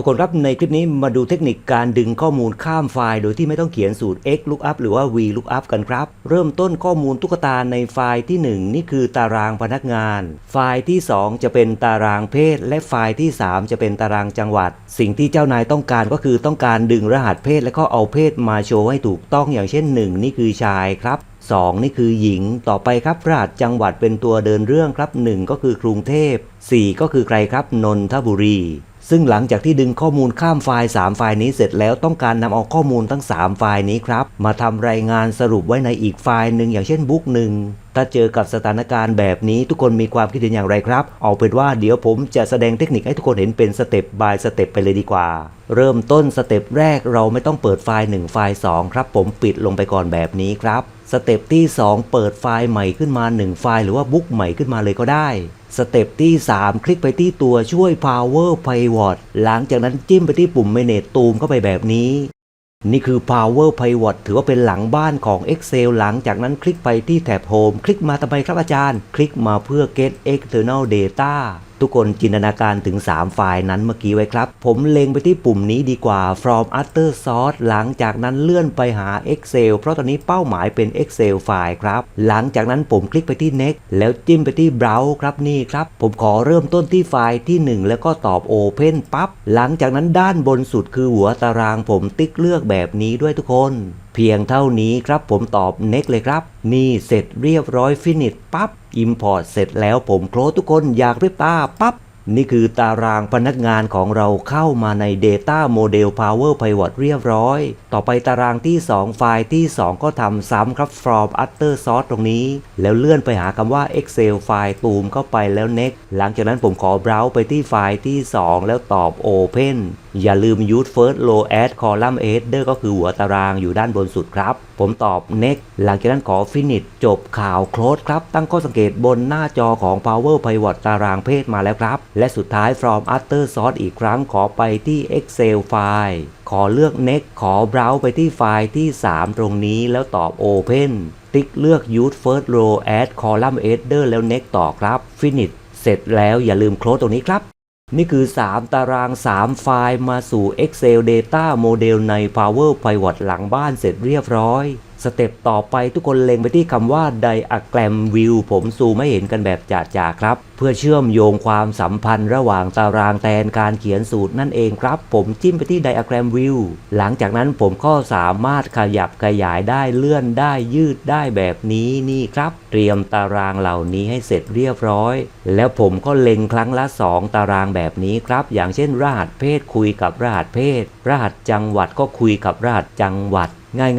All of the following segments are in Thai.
ทุกคนครับในคลิปนี้มาดูเทคนิคการดึงข้อมูลข้ามไฟล์ โดยที่ไม่ต้องเขียนสูตร x lookup หรือว่า v lookup กันครับ เริ่มต้นข้อมูลตุ๊กตาในไฟล์ที่ 1 นี่คือตารางพนักงาน ไฟล์ที่ 2 จะเป็นตารางเพศ และไฟล์ที่ 3 จะเป็นตารางจังหวัด สิ่งที่เจ้านายต้องการก็คือต้องการดึงรหัสเพศ และก็เอาเพศมาโชว์ให้ถูกต้องอย่างเช่น 1 นี่คือชายครับ2 นี่คือหญิงต่อไปครับรหัสจังหวัดเป็นตัวเดินเรื่องครับ 1 ก็คือกรุงเทพ 4 ก็คือใครครับนนทบุรี ซึ่งหลังจากที่ดึงข้อมูลข้ามไฟล์ 3 ไฟล์นี้เสร็จแล้วต้องการนำเอาข้อมูลทั้ง 3 ไฟล์นี้ครับ มาทำรายงานสรุปไว้ในอีกไฟล์หนึ่งอย่างเช่นบุ๊กหนึ่งถ้าเจอกับสถานการณ์แบบนี้ทุกคนมีความคิดเห็นอย่างไรครับ เอาเป็นว่าเดี๋ยวผมจะแสดงเทคนิคให้ทุกคนเห็นเป็นสเต็ปบายสเต็ปไปเลยดีกว่า เริ่มต้นสเต็ปแรกเราไม่ต้องเปิดไฟล์ 1 ไฟล์ 2 ครับ ผมปิดลงไปก่อนแบบนี้ครับสเต็ปที่ 2 เปิดไฟล์ใหม่ขึ้นมา 1 ไฟล์หรือว่าบุ๊กใหม่ขึ้นมาเลยก็ได้สเต็ปที่ 3 คลิกไปที่ตัวช่วย power pivot หลังจากนั้นจิ้มไปที่ปุ่ม manage ตูมเข้าไปแบบนี้ นี่คือ power pivot ถือว่าเป็นหลังบ้านของ Excel หลังจากนั้นคลิกไปที่แถบ home คลิกมาทำไมครับอาจารย์ คลิกมาเพื่อ get external data ทุกคนจินตนาการถึง 3 ไฟล์นั้นเมื่อกี้ไว้ครับ ผมเล็งไปที่ปุ่มนี้ดีกว่า from after source หลังจากนั้นเลื่อนไปหา Excel เพราะตอนนี้เป้าหมายเป็น Excel ไฟล์ครับ หลังจากนั้นผมคลิกไปที่ next แล้วจิ้มไปที่ browse ครับนี่ครับ ผมขอเริ่มต้นที่ไฟล์ที่ 1 แล้วก็ตอบ open ปั๊บหลังจากนั้นด้านบนสุดคือหัวตารางผมติ๊กเลือกแบบนี้ด้วยทุกคนเพียงเท่านี้ครับผมตอบ next เลยครับ นี่เสร็จเรียบร้อย finish ปั๊บ import เสร็จแล้วผมโคลสทุกคนอยากเรียบตาปั๊บนี่คือตารางพนักงานของเราเข้ามาใน Data Model Power Pivot เรียบร้อย ต่อไปตารางที่ 2 ไฟล์ที่ 2 ก็ทำซ้ำครับ from after source ตรงนี้ แล้วเลื่อนไปหาคำว่า Excel ไฟล์ตูมเข้าไปแล้ว next หลังจากนั้นผมขอ browse ไปที่ไฟล์ที่ 2 แล้วตอบ open อย่าลืม use first row add column header ก็คือหัวตารางอยู่ด้านบนสุดครับ ผมตอบ next หลังจากนั้นขอ finish จบข่าว close ครับ ตั้งข้อสังเกตบนหน้าจอของ power pivot ตารางเพศมาแล้วครับ และสุดท้าย from after source อีกครั้งขอไปที่ excel ไฟล์ขอเลือก next ขอ browse ไปที่ไฟล์ที่ 3 ตรงนี้แล้วตอบ open ติ๊กเลือก use first row add column header แล้ว next ต่อครับ finish เสร็จแล้วอย่าลืม close ตรงนี้ครับ นี่คือ 3 ตาราง 3 ไฟล์มาสู่ Excel Data Model ใน Power Pivot หลังบ้านเสร็จเรียบร้อย สเต็ปต่อไปทุกคนเล็งไปที่คำว่า Diagram View ผมซูมไม่เห็นกันแบบจ่าๆครับ เพื่อเชื่อมโยงความสัมพันธ์ระหว่างตารางแทนการเขียนสูตรนั่นเองครับ ผมจิ้มไปที่ Diagram View หลังจากนั้นผมก็สามารถขยับขยายได้เลื่อนได้ยืดได้แบบนี้นี่ครับ เตรียมตารางเหล่านี้ให้เสร็จเรียบร้อยแล้วผมก็เล็งครั้งละ 2 ตารางแบบนี้ครับ อย่างเช่น รหัสเพศคุยกับรหัสเพศ รหัสจังหวัดก็คุยกับรหัสจังหวัด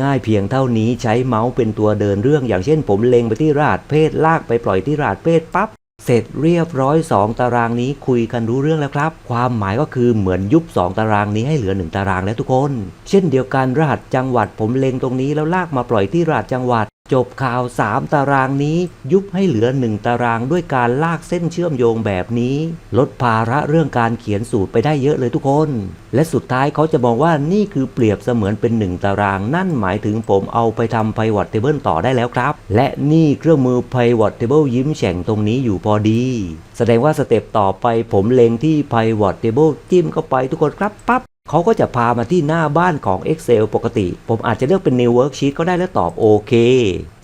ง่ายๆ เพียงเท่านี้ใช้เมาส์เป็นตัวเดินเรื่อง อย่างเช่น ผมเล็งไปที่รหัสเพศลากไปปล่อยที่รหัสเพศปั๊บเสร็จเรียบร้อย 2 ตารางนี้คุยกันรู้เรื่องแล้วครับ ความหมายก็คือเหมือนยุบ 2 ตารางนี้ให้เหลือ 1 ตารางแล้วทุกคน เช่นเดียวกันรหัสจังหวัดผมเล็งตรงนี้แล้วลากมาปล่อยที่รหัสจังหวัด จบข่าว 3 ตารางนี้ยุบให้เหลือ 1 ตารางด้วยการลากเส้นเชื่อมโยงแบบนี้ ลดภาระเรื่องการเขียนสูตรไปได้เยอะเลยทุกคน และสุดท้ายเขาจะบอกว่านี่คือเปรียบเสมือนเป็น 1 ตาราง นั่นหมายถึงผมเอาไปทำ pivot table ต่อได้แล้วครับ และนี่เครื่องมือ pivot table ยิ้มแฉ่งตรงนี้อยู่พอดี แสดงว่าสเต็ปต่อไปผมเล็งที่ pivot table จิ้มเข้าไปทุกคนครับปั๊บ เขาก็จะพามาที่หน้าบ้านของ Excel ปกติ ผมอาจจะเลือกเป็น New Worksheet ก็ได้แล้วตอบโอเค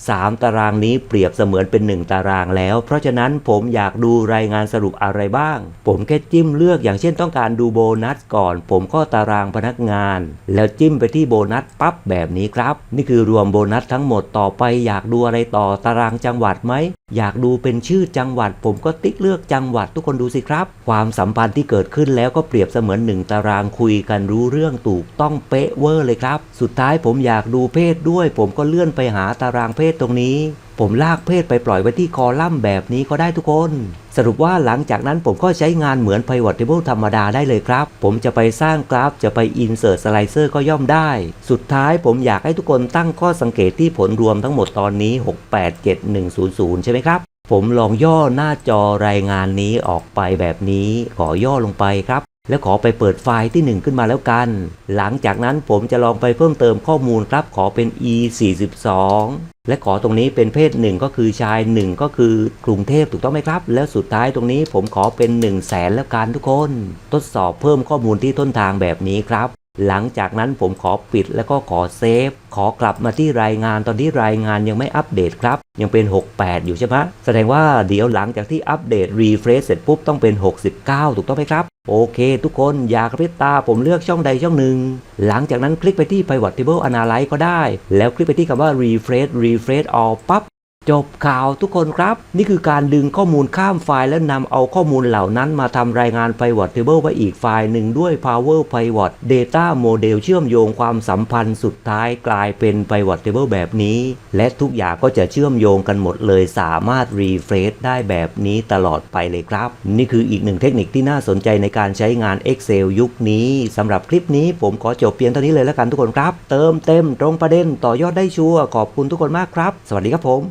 3 ตารางนี้เปรียบเสมือนเป็น 1 ตารางแล้ว เพราะฉะนั้นผมอยากดูรายงานสรุปอะไรบ้าง ผมแค่จิ้มเลือกอย่างเช่นต้องการดูโบนัสก่อน ผมก็ตารางพนักงาน แล้วจิ้มไปที่โบนัสปั๊บแบบนี้ครับ นี่คือรวมโบนัสทั้งหมดต่อไป อยากดูอะไรต่อตารางจังหวัดไหมอยากดูเป็นชื่อจังหวัด ผมก็ติ๊กเลือกจังหวัดทุกคนดูสิครับ ความสัมพันธ์ที่เกิดขึ้นแล้วก็เปรียบเสมือนหนึ่งตารางคุยกันรู้เรื่องถูกต้องเป๊ะเวอร์เลยครับ สุดท้ายผมอยากดูเพศด้วย ผมก็เลื่อนไปหาตารางเพศศตรงนี้ ผมลากเพศไปปล่อยไว้ที่คอลัมน์แบบนี้ก็ได้ทุกคน สรุปว่าหลังจากนั้นผมก็ใช้งานเหมือน Pivot Table ธรรมดาได้เลยครับ ผมจะไปสร้างกราฟจะไป Insert Slicer ก็ย่อมได้ สุดท้ายผมอยากให้ทุกคนตั้งข้อสังเกตที่ผลรวมทั้งหมดตอนนี้ 687100 ใช่ไหมครับผมลองย่อหน้าจอรายงานนี้ออกไปแบบนี้ขอย่อลงไปครับ แล้วขอไปเปิดไฟล์ที่ 1 ขึ้นมาแล้วกัน หลังจากนั้นผมจะลองไปเพิ่มเติมข้อมูลครับ ขอเป็น e 4 2และขอตรงนี้เป็นเพศ 1 ก็คือชาย 1 ก็คือกรุงเทพถูกต้องไหมครับ แล้วสุดท้ายตรงนี้ผมขอเป็น 1 0 0 0 0แสนแล้วกันทุกคน ทดสอบเพิ่มข้อมูลที่ต้นทางแบบนี้ครับ หลังจากนั้นผมขอปิดแล้วก็ขอเซฟ ขอกลับมาที่รายงานตอนที่รายงานยังไม่อัปเดตครับ ยังเป็น 68 อยู่ใช่ไหมแสดงว่าเดี๋ยวหลังจากที่อัปเดตรีเฟรชเสร็จปุ๊บต้องเป็น 69 ถูกต้องไหมครับ โอเค ทุกคนอยากระพริบตาผมเลือกช่องใดช่องหนึ่ง หลังจากนั้นคลิกไปที่ pivot table analyze ก็ได้ แล้วคลิกไปที่คำว่า refresh refresh all ปั๊บ จบข่าวทุกคนครับ นี่คือการดึงข้อมูลข้ามไฟล์แล้วนำเอาข้อมูลเหล่านั้นมาทำรายงาน pivot table ไว้อีกไฟล์หนึ่งด้วย power pivot data model เชื่อมโยงความสัมพันธ์สุดท้ายกลายเป็น pivot table แบบนี้ และทุกอย่างก็จะเชื่อมโยงกันหมดเลยสามารถ refresh ได้แบบนี้ตลอดไปเลยครับ นี่คืออีกหนึ่งเทคนิคที่น่าสนใจในการใช้งาน Excel ยุคนี้สำหรับคลิปนี้ผมขอจบเพียงเท่านี้เลยแล้วกันทุกคนครับ เติมเต็มตรงประเด็นต่อยอดได้ชัวร์ขอบคุณทุกคนมากครับ สวัสดีครับผม